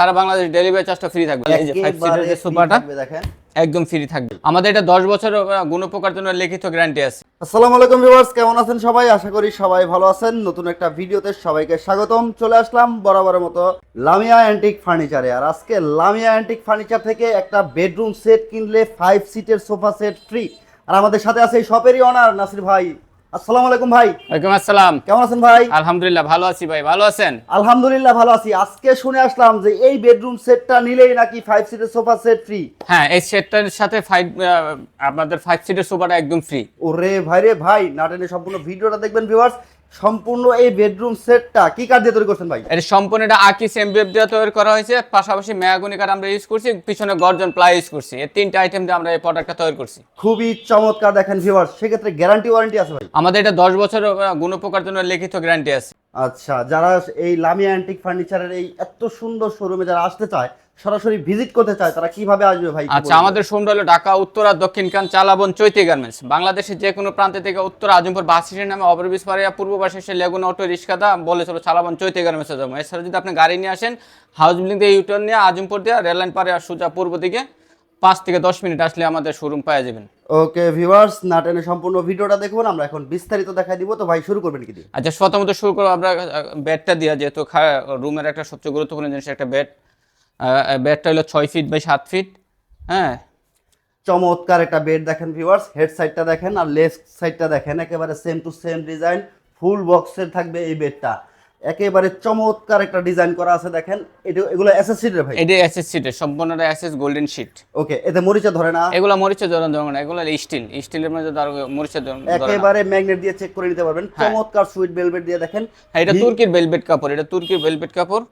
সারা Bangladesh delivery চার্জটা free থাকবে। এই যে ফাইভ সিটার যে সোফাটা দেখেন। একদম ফ্রি থাকবে। আমাদের এটা দশ বছর গুণপোকার জন্য লিখিত গ্যারান্টি আছে। আসসালামু আলাইকুম ভিউয়ার্স কেমন আছেন সবাই? আশা করি সবাই ভালো আছেন। নতুন একটা ভিডিওতে সবাইকে স্বাগতম। চলে আসলাম বরাবরের মতো লামিয়া অ্যান্টিক ফার্নিচারে আর আজকে লামিয়া অ্যান্টিক ফার্নিচার থেকে একটা বেডরুম সেট কিনলে ফাইভ সিটের সোফা সেট ফ্রি আর আমাদের সাথে আছে এই শপেরই অনার নাসির ভাই। আসসালামু আলাইকুম ভাই। ওয়ালাইকুম আসসালাম। কেমন আছেন ভাই? আলহামদুলিল্লাহ ভালো আছি ভাই। ভালো আছেন? আলহামদুলিল্লাহ ভালো আছি। আজকে শুনে আসলাম যে এই বেডরুম সেটটা নিলেই নাকি ফাইভ সিটের সোফা সেট ফ্রি হ্যাঁ এই সেটটার সাথে ফাইভ আপনাদের ফাইভ সিটের সোফাটা একদম ফ্রি ওরে ভাই রে ভাই নাটেনে সম্পূর্ণ ভিডিওটা দেখবেন ভিউয়ার্স সম্পূর্ণ এই বেডরুম সেটটা কি কাঠ দিয়ে তৈরি করছেন ভাই? এটা সম্পূর্ণ এটা আকিস এমবিএফ দিয়ে তৈরি করা হয়েছে। পাশাপাশি মেয়াগুনি কাঠ আমরা ইউজ করছি পিছনে গর্জন প্লাই ইউজ করছি। এই তিনটা আইটেম দিয়ে আমরা এই প্রোডাক্টটা তৈরি করছি। খুবই চমৎকার দেখেন ভিউয়ার্স সেক্ষেত্রে গ্যারান্টি ওয়ারেন্টি আছে ভাই? আমাদের এটা দশ বছর গুণপোকার জন্য লিখিত গ্যারান্টি আছে। আচ্ছা যারা এই লামিয়া অ্যান্টিক ফার্নিচারের এই এত সুন্দর শোরুমে যারা আসতে চায় সরাসরি ভিজিট করতে চায় তারা কীভাবে আসবে ভাই? আচ্ছা আমাদের শোরুমটা হলো ঢাকা উত্তর আর দক্ষিণ কান চালাবন চৈতি গার্মেন্টস। বাংলাদেশের যে কোনো প্রান্তে থেকে উত্তর আজমপুর বাসিসের নামে অবরবিস পাড়িয়া পূর্ব পাশে সে লেগুন অটো রিক্সাদা বলে চলো চালাবন চৈতি গার্মেন্টসে যাব। এছাড়া যদি আপনি গাড়ি নিয়ে আসেন হাউস বিল্ডিং দিয়ে ইউটার্ন নিয়ে আজমপুর দিয়ে রেল লাইন পারে সোজা পূর্ব দিকে পাঁচ থেকে দশ মিনিট আসলে আমাদের শোরুম পাওয়া যাবেন। ওকে ভিউয়ার্স নাটেনে সম্পূর্ণ ভিডিওটা দেখুন আমরা এখন বিস্তারিত দেখাই দিব। তো ভাই শুরু করবেন কি আচ্ছা প্রথমত শুরু করব আমরা বেডটা দিয়া যেহেতু রুমের একটা সবচেয়ে গুরুত্বপূর্ণ জিনিস একটা বেড বেডটা হলো ছয় ফিট বাই সাত ফিট হ্যাঁ। চমৎকার একটা বেড দেখেন ভিউয়ার্স হেড সাইডটা দেখেন আর লেফট সাইডটা দেখেন একেবারে same to same design full বক্সের থাকবে এই বেডটা একেবারে চমৎকার একটা ডিজাইন করা আছে দেখেন এটা এগুলো এসএসসি রে ভাই? এটা এসএস সিটের সম্পূর্ণটা এসএস গোল্ডেন শিট ওকে এতে মরিচা ধরে না? এগুলো মরিচা ধরন ধরুন না এগুলো স্টিল স্টিলের মধ্যে ধরো ধরন ধরে না। একেবারে ম্যাগনেট দিয়ে চেক করে নিতে পারবেন। চমৎকার সুইট ভেলভেট দিয়ে দেখেন। হ্যাঁ এটা তুর্কির ভেলভেট কাপড় এটা তুর্কির ভেলভেট কাপড়।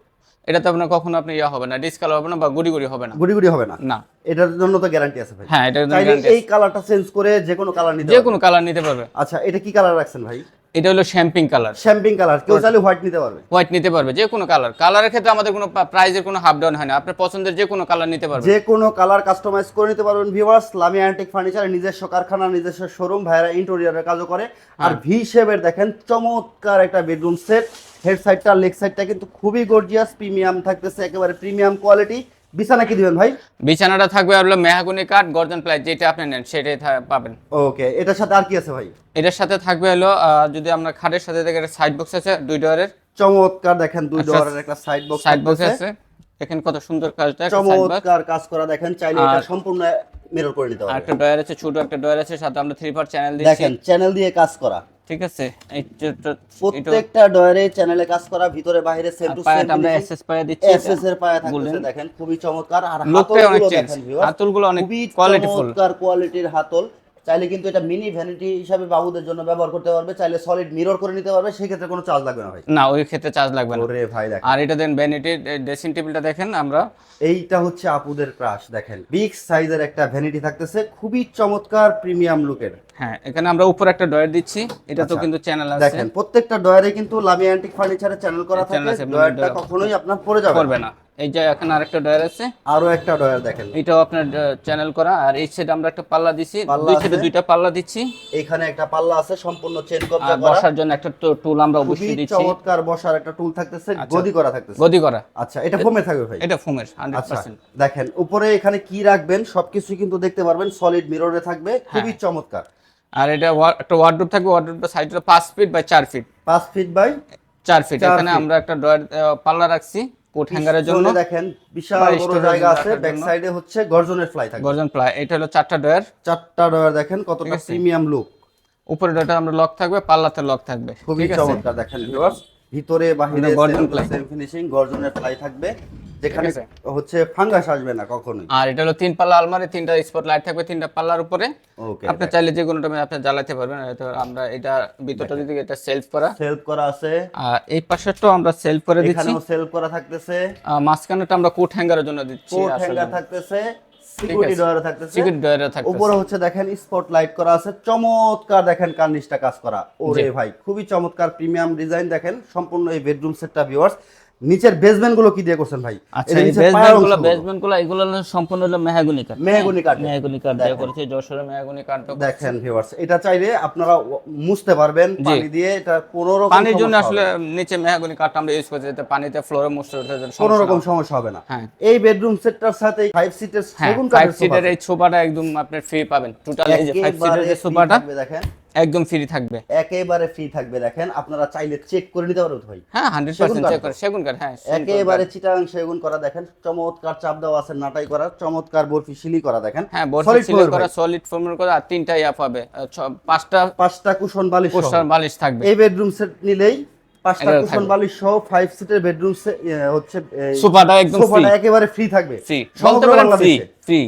এটাতে আপনার কখনো আপনি ইয়া হবে না ডিসকালার হবে না বা গুড়ি গুড়ি হবে না। গুড়ি গুড়ি হবে না? না। এটার জন্য তো গ্যারান্টি আছে ভাই। হ্যাঁ এটার জন্য এই কালারটা চেঞ্জ করে যে কোনো কালার নিতে যে কোনো কালার নিতে পারবে। আচ্ছা এটা কি কালার রাখছেন ভাই? এটা হলো শ্যাম্পিং কালার। শ্যাম্পিং কালার কেউ চাইলে হোয়াইট নিতে পারবে। হোয়াইট নিতে পারবে যে কোনো কালার। কালারের ক্ষেত্রে আমাদের কোনো প্রাইজের কোনো হাফ ডাউন হয় না। আপনার পছন্দের যে কোনো কালার নিতে পারবে যে কোনো কালার কাস্টমাইজ করে নিতে পারবেন ভিউয়ার্স লামি অ্যান্টিক ফার্নিচার নিজস্ব কারখানা নিজস্ব শোরুম ভাইরা ইন্টেরিয়রের কাজও করে। আর ভি শেপের দেখেন চমৎকার একটা বেডরুম সেট হেড সাইডটা লেগ সাইডটা কিন্তু খুবই গর্জিয়াস প্রিমিয়াম থাকতেছে একেবারে প্রিমিয়াম কোয়ালিটি বিছানা কি দিবেন ভাই? বিছানাটা থাকবে হলো মেহাগুনি কাঠ গর্জন প্লাই যেটা আপনি নেন সেটাই পাবেন। ওকে এটার সাথে আর কি আছে ভাই? এটার সাথে থাকবে হলো যদি আমরা খাটের সাথে দেখে সাইড বক্স আছে দুই ডোয়ারের চমৎকার দেখেন দুই আচ্ছা, ডোয়ারের একটা সাইড বক্স সাইড বক্স আছে। দেখেন কত সুন্দর কাজটা চমৎকার কাজ করা দেখেন চাইলে এটা সম্পূর্ণ মিরর করে নিতে আর পারবেন। একটা ডয়ার আছে ছোট একটা ডয়ার আছে সাথে আমরা থ্রি পার্ট চ্যানেল দিচ্ছি। দেখেন চ্যানেল দিয়ে কাজ করা। ঠিক আছে? প্রত্যেকটা ডয়ারে চ্যানেলে কাজ করা ভিতরে বাইরে সেম টু সেম আমরা এসএস পায়া দিচ্ছি এসএস এর পায়া থাকতেছে দেখেন খুবই চমৎকার। আর হাতলগুলো দেখেন হাতলগুলো অনেক কোয়ালিটিফুল চমৎকার কোয়ালিটির হাতল। চাইলে কিন্তু এটা মিনি ভ্যানিটি হিসাবে বাবুদের জন্য ব্যবহার করতে পারবে চাইলে সলিড মিরর করে নিতে পারবে সেই ক্ষেত্রে কোনো চার্জ লাগবে না ভাই। না ওই ক্ষেত্রে চার্জ লাগবে না। ওরে ভাই দেখেন। আর এটা দেন ভ্যানিটির ড্রেসিং টেবিলটা দেখেন আমরা। এইটা হচ্ছে আপুদের ক্রাশ দেখেন। বিগ সাইজের একটা ভ্যানিটি থাকতেছে খুবই চমৎকার প্রিমিয়াম লুকের হ্যাঁ এখানে আমরা উপরে একটা ডয়ার দিচ্ছি এটা তো কিন্তু চ্যানেল আছে। দেখেন প্রত্যেকটা ডয়ারে কিন্তু লামি অ্যান্টিক ফার্নিচারের চ্যানেল করা থাকে ডয়ারটা কখনোই আপনার পড়ে যাবে। করবে না। এই যে এখানে আরেকটা ডয়ার আছে। আরও একটা ডয়ার দেখেন। এটাও আপনার চ্যানেল করা। আর এই সাইডে আমরা একটা পাল্লা দিছি। দুই সাইডে দুইটা পাল্লা দিচ্ছি। এখানে একটা পাল্লা আছে সম্পূর্ণ চেন কবজা করা। বসার জন্য একটা টুল আমরা অবশ্যই দিচ্ছি। চমৎকার বসার একটা টুল থাকতেছে গদি করা থাকতেছে। গদি করা। আচ্ছা এটা ফোমে থাকবে ভাই? এটা ফোমের হান্ড্রেড আচ্ছা পার্সেন্ট দেখেন উপরে এখানে কি রাখবেন সবকিছু কিন্তু দেখতে পারবেন সলিড মিররে থাকবে। খুবই হ্যাঁ। চমৎকার। আর এটা একটা ওয়ার্ডরোব থাকবে ওয়ার্ডরোবটা সাইডটা পাঁচ ফিট বাই চার ফিট পাঁচ ফিট বাই চার ফিট এখানে আমরা একটা ডয়ার পাল্লা রাখছি। কোট হ্যাঙ্গারের জন্য দেখেন বিশাল বড় জায়গা আছে। ব্যাক সাইডে হচ্ছে গর্জনের ফ্লাই থাকে গর্জন ফ্লাই এটা হলো চারটা ডয়ার চারটা ডয়ার দেখেন কতটা প্রিমিয়াম লুক উপরে ডয়ারটা আমরা লক থাকবে পাল্লাতে লক থাকবে। খুবই চমৎকার দেখেন ভিউয়ার্স ভিতরে বাহিরে গর্জন ফিনিশিং গর্জনের ফ্লাই থাকবে। যেখানে হচ্ছে ফাঙ্গাস আসবে না কখনোই। আর এটা হলো তিন পাল্লা আলমারি তিনটা স্পট লাইট থাকবে তিনটা পাল্লার উপরে। আপনি চাইলে যে কোনো টাইমে আপনি জ্বালাতে পারবেন। আমরা এটা ভিতরটা যদি এটা সেলফ করা। সেলফ করা আছে। আর এই পাশেরটাও আমরা সেলফ করে দিচ্ছি। এখানেও সেলফ করা থাকতেছে। মাঝখানেটা আমরা কোট হ্যাঙ্গারের জন্য দিচ্ছি কোট হ্যাঙ্গার থাকতেছে সিকিউরিটি আছে। থাকতেছে। সিকিউরিটি ডয়ারে থাকবে উপরে হচ্ছে দেখেন স্পট লাইট করা আছে। চমৎকার দেখেন কার্নিশটা কাজ করা। ওরে ভাই খুবই চমৎকার প্রিমিয়াম ডিজাইন দেখেন। সম্পূর্ণ এই বেডরুম সেটটা ভিউয়ার্স নিচের বেসমেন্টগুলো কি দিয়ে করছেন ভাই? আচ্ছা বেসমেন্টগুলো বেসমেন্টগুলো এগুলো সম্পূর্ণ হলো মেহাগুনি কাঠ। মেহগনি কাঠ। মেহাগুনি কাঠ দিয়ে। করেছে যশোরের মেহাগুনি কাঠ দেখেন ভিউয়ার্স এটা চাইলে আপনারা মুছতে পারবেন পানি দিয়ে এটা কোনো রকম পানির জন্য আসলে নিচে মেহাগুনি কাঠটা আমরা ইউজ করছি যাতে পানিতে ফ্লোরে মুছতে হতে কোনো সমস্যা রকম সমস্যা হবে না। হ্যাঁ। এই বেডরুম সেটটার সাথে ফাইভ সিটের হ্যাঁ সেগুন ফাইভ কাঠের সিটের এই সোফাটা একদম আপনি ফ্রি পাবেন। টোটাল এই যে ফাইভ সিটের যে সোফাটা দেখেন। একদম ফ্রি থাকবে। একেবারে ফ্রি থাকবে দেখেন আপনারা চাইলে চেক করে নিতে পারবেন ভাই। হ্যাঁ হান্ড্রেড সেগুন পার্সেন্ট কাঠ চেক করে সেগুন কাঠ হ্যাঁ একেবারে চিটাং সেগুন করা দেখেন চমৎকার চাপ দেওয়া আছে নাটাই করা চমৎকার বরফি শিলি করা দেখেন। হ্যাঁ সিল floor করা সলিড ফর্মের করা আর তিনটা ইয়া পাবে পাঁচটা পাঁচটা কুশন বালিশ। পোস্টার বালিশ থাকবে। এই বেডরুম সেট নিলেই পাঁচটা কুশন বালিশ সহ ফাইভ সিটের বেডরুম হচ্ছে সোফাটা একদম সোফাটা একেবারে ফ্রি থাকবে। ফ্রি বলতে পারেন ফ্রি ফ্রি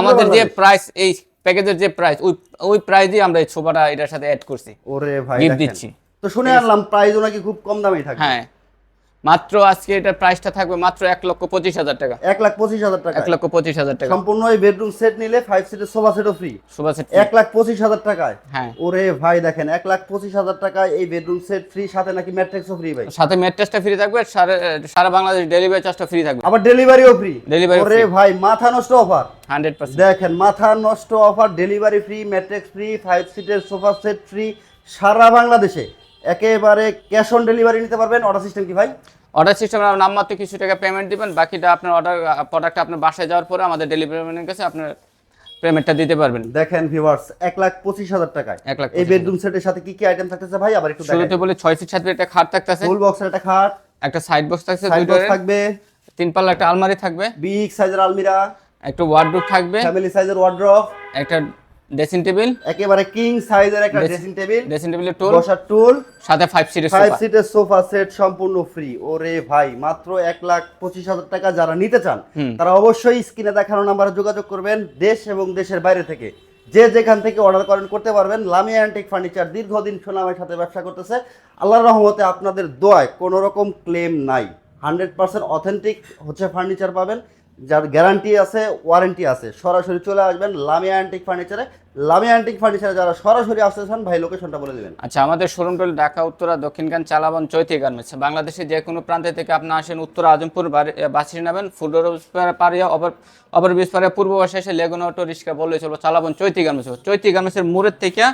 আমাদের যে প্রাইস এই প্যাকেজের যে প্রাইস ওই ওই প্রাইজই আমরা এই সোফাটা এটার সাথে অ্যাড করছি ওরে ভাই গিফট দেখেন। দিচ্ছি। তো শুনে আনলাম প্রাইসও নাকি খুব কম দামেই থাকে হ্যাঁ মাত্র আজকে এটার প্রাইসটা থাকবে মাত্র এক লক্ষ পঁচিশ হাজার টাকা। এক লাখ পঁচিশ হাজার টাকা। এক লক্ষ পঁচিশ হাজার টাকা। সম্পূর্ণ এই বেডরুম সেট নিলে ফাইভ সিটের সোফা সেটও ফ্রি সোফা সেট এক লাখ পঁচিশ হাজার টাকায়। হ্যাঁ। ওরে ভাই দেখেন এক লাখ পঁচিশ হাজার টাকায় এই বেডরুম সেট ফ্রি সাথে নাকি ম্যাট্রিক্সও ফ্রি ভাই। সাথে ম্যাট্রেসটা ফ্রি থাকবে সারা সারা বাংলাদেশ ডেলিভারি চার্জটা ফ্রি থাকবে। আবার ডেলিভারিও ফ্রি ডেলিভারি ওরে ভাই মাথা নষ্ট অফার হান্ড্রেড পার্সেন্ট। দেখেন মাথা নষ্ট offer delivery free mattress free five সিটের সোফা সেট ফ্রি সারা বাংলাদেশে। একেবারে ক্যাশ অন ডেলিভারি নিতে পারবেন অর্ডার সিস্টেম কি ভাই? অর্ডার সিস্টেম নামমাত্র কিছু টাকা পেমেন্ট দিবেন বাকিটা আপনার অর্ডার প্রোডাক্ট আপনার বাসায় যাওয়ার পরে আমাদের ডেলিভারি ম্যানের কাছে আপনার পেমেন্টটা দিতে পারবেন। দেখেন ভিউয়ার্স এক লাখ পঁচিশ হাজার টাকায়। এক লাখ এই বেডরুম সেটের সাথে কি কি আইটেম থাকতেছে ভাই? আবার একটু শুরুতে বলি ছয় সাত ফিট একটা খাট থাকতেছে। ফুল বক্সের একটা খাট। একটা সাইড বক্স থাকছে সাইড বক্স থাকবে। তিন পাল্লা একটা আলমারি থাকবে। বিগ সাইজের আলমিরা। একটা ওয়ার্ডরোব থাকবে। ফ্যামিলি সাইজের ওয়ার্ড্রপ একটা ড্রেসিং টেবিল একেবারে কিং সাইজের একটা ড্রেসিং টেবিল ড্রেসিং টেবিলের টুল বসার টুল সাথে ফাইভ সিটের ফাইভ সোফা সিটের সোফা সেট সম্পূর্ণ ফ্রি ওরে ভাই মাত্র এক লাখ পঁচিশ হাজার টাকা যারা নিতে চান তারা অবশ্যই স্ক্রিনে দেখানো নাম্বারে যোগাযোগ করবেন দেশ এবং দেশের বাইরে থেকে। যে যেখান থেকে অর্ডার করেন করতে পারবেন। লামিয়া অ্যান্টিক ফার্নিচার দীর্ঘদিন সুনামের সাথে ব্যবসা করতেছে। আল্লাহর রহমতে আপনাদের দোয়ায় কোনো রকম ক্লেম নাই। হান্ড্রেড পার্সেন্ট অথেন্টিক হচ্ছে ফার্নিচার পাবেন। যার গ্যারান্টি আছে, ওয়ারেন্টি আছে। সরাসরি চলে আসবেন লামিয়া অ্যান্টিক ফার্নিচারে। লামিয়া অ্যান্টিক ফার্নিচারে যারা সরাসরি আসতে চান, ভাই, লোকেশনটা বলে দেবেন। আচ্ছা আমাদের শোরুম টল ঢাকা, উত্তরা দক্ষিণখান চালাবন, চৈতি গার্মেন্টস বাংলাদেশের যে কোনো প্রান্তে থেকে আপনি আসেন, উত্তর, আজমপুর বাসি নেবেন ফুলডোর পারিয়া ওভার ব্রিজ পারিয়া পূর্ব পাশে এসে লেগুনা অটো রিক্সা বললে চলবো, চালাবন, চৈতি গার্মেন্টস চৈতি গার্মেন্টসের মোড়ের থেকে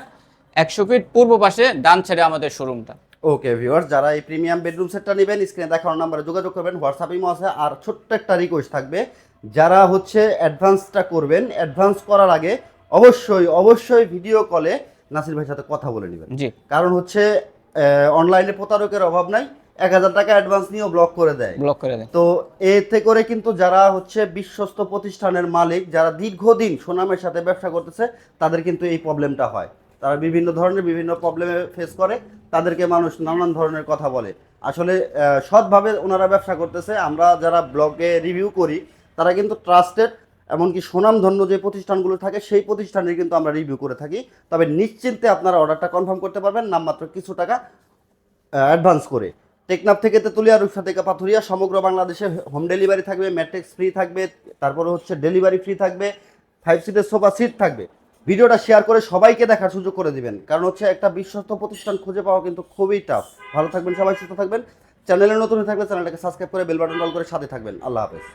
একশো ফিট পূর্ব পাশে ডান ছেড়ে আমাদের শোরুমটা। ওকে ভিউয়ার্স যারা এই প্রিমিয়াম বেডরুম সেটটা নেবেন স্ক্রিনে দেখানো নাম্বারে যোগাযোগ করবেন হোয়াটসঅ্যাপ ইমো আছে আর ছোট্ট একটা রিকোয়েস্ট থাকবে। যারা হচ্ছে অ্যাডভান্সটা করবেন অ্যাডভান্স করার আগে অবশ্যই অবশ্যই ভিডিও কলে নাসির ভাইয়ের সাথে কথা বলে নেবেন। জি। কারণ হচ্ছে অনলাইনে প্রতারকের অভাব নাই এক হাজার টাকা অ্যাডভান্স নিয়েও ব্লক করে দেয়। ব্লক করে দেন তো এতে করে কিন্তু যারা হচ্ছে বিশ্বস্ত প্রতিষ্ঠানের মালিক যারা দীর্ঘদিন সুনামের সাথে ব্যবসা করতেছে তাদের কিন্তু এই প্রবলেমটা হয়। তারা বিভিন্ন ধরনের বিভিন্ন প্রবলেমে ফেস করে, তাদেরকে মানুষ নানান ধরনের কথা বলে। আসলে সৎভাবে ওনারা ব্যবসা করতেছে। আমরা যারা ব্লগে রিভিউ করি, তারা কিন্তু ট্রাস্টেড এমনকি সুনামধন্য যে প্রতিষ্ঠানগুলো থাকে, সেই প্রতিষ্ঠানের কিন্তু আমরা রিভিউ করে থাকি। তবে নিশ্চিন্তে আপনারা অর্ডারটা কনফার্ম করতে পারবেন, নামমাত্র কিছু টাকা অ্যাডভান্স করে। টেকনাফ থেকে তেতুলিয়া, রূপসা থেকে পাথুরিয়া, সমগ্র বাংলাদেশে হোম ডেলিভারি থাকবে ম্যাট্রিক্স ফ্রি থাকবে, তারপরে হচ্ছে ডেলিভারি ফ্রি থাকবে ফাইভ সিটের সোফা সিট থাকবে। ভিডিওটা শেয়ার করে সবাইকে দেখার সুযোগ করে দিবেন। কারণ হচ্ছে একটা বিশ্বস্ত প্রতিষ্ঠান খুঁজে পাওয়া কিন্তু খুবই টাফ ভালো থাকবেন সবাই, সুস্থ থাকবেন। চ্যানেলে নতুন থাকলে চ্যানেলটাকে সাবস্ক্রাইব করে বেল বাটন অল করে সাথে থাকবেন। আল্লাহ হাফেজ।